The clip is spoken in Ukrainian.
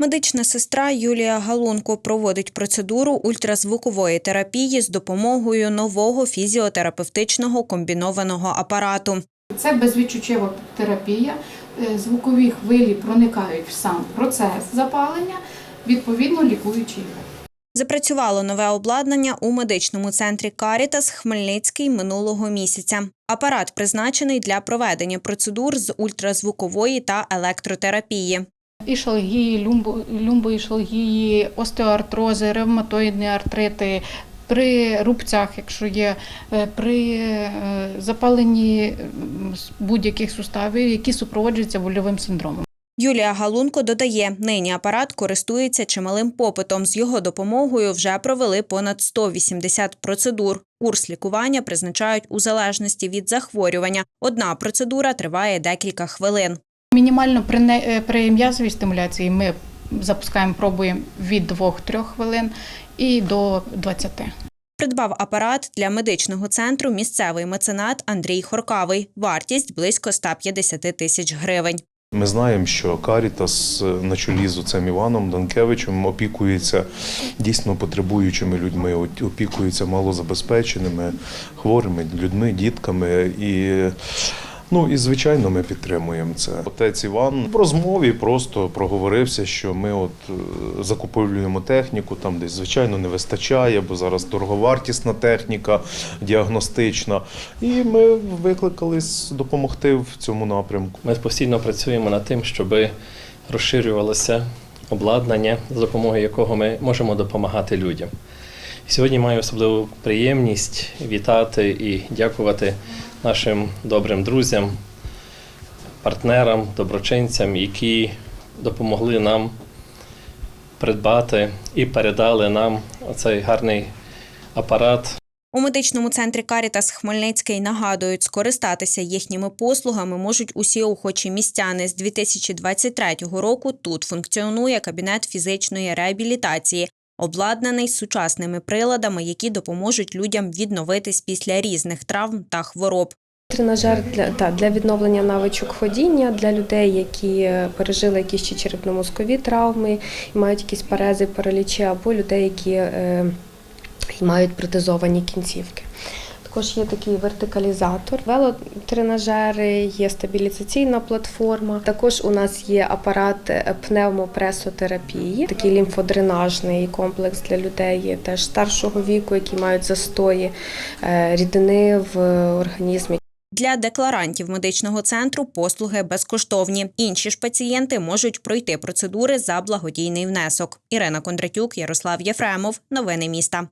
Медична сестра Юлія Галунко проводить процедуру ультразвукової терапії з допомогою нового фізіотерапевтичного комбінованого апарату. Це безвідчуттєва терапія. Е, Звукові хвилі проникають в сам процес запалення, відповідно лікуючий ефект. Запрацювало нове обладнання у медичному центрі Карітас Хмельницький минулого місяця. Апарат призначений для проведення процедур з ультразвукової та електротерапії. Ішалгії, люмбо, люмбоішалгії, остеоартрози, ревматоїдні артрити, при рубцях, якщо є, е, при е, запаленні будь-яких суставів, які супроводжуються больовим синдромом. Юлія Галунко додає, нині апарат користується чималим попитом. З його допомогою вже провели понад 180 процедур. Курс лікування призначають у залежності від захворювання. Одна процедура триває декілька хвилин. Мінімально при, не- е, при м'язовій стимуляції ми запускаємо, пробуємо від 2-3 хвилин і до 20. Придбав апарат для медичного центру місцевий меценат Андрій Хоркавий. Вартість близько 150 тисяч гривень. Ми знаємо, що Карітас е, на чолі з отцем Іваном Данкевичем опікується дійсно потребуючими людьми, опікується малозабезпеченими, хворими людьми, дітками. І, ну, і звичайно, ми підтримуємо це. Отець Іван в розмові просто проговорився, що ми от е, закуповуємо техніку, там десь звичайно не вистачає, бо зараз дороговартісна техніка діагностична. І ми викликались допомогти в цьому напрямку. Ми постійно працюємо над тим, щоб розширювалося обладнання, за допомогою якого ми можемо допомагати людям. Сьогодні маю особливу приємність вітати і дякувати нашим добрим друзям, партнерам, доброчинцям, які допомогли нам придбати і передали нам оцей гарний апарат У медичному центрі Карітас Хмельницький нагадують, скористатися їхніми послугами можуть усі охочі містяни. З 2023 року тут функціонує кабінет фізичної реабілітації, обладнаний сучасними приладами, які допоможуть людям відновитись після різних травм та хвороб. Тренажер для, та, для відновлення навичок ходіння для людей, які пережили якісь чи черепно-мозкові травми, мають якісь парези, паралічі, або людей, які е, мають протезовані кінцівки. Також є такий вертикалізатор, велотренажери, є стабілізаційна платформа. Також у нас є апарат е, пневмопресотерапії, такий лімфодренажний комплекс для людей теж старшого віку, які мають застої е, рідини в організмі. Для декларантів медичного центру послуги безкоштовні. Інші ж пацієнти можуть пройти процедури за благодійний внесок. Ірина Кондратюк, Ярослав Єфремов. Новини міста.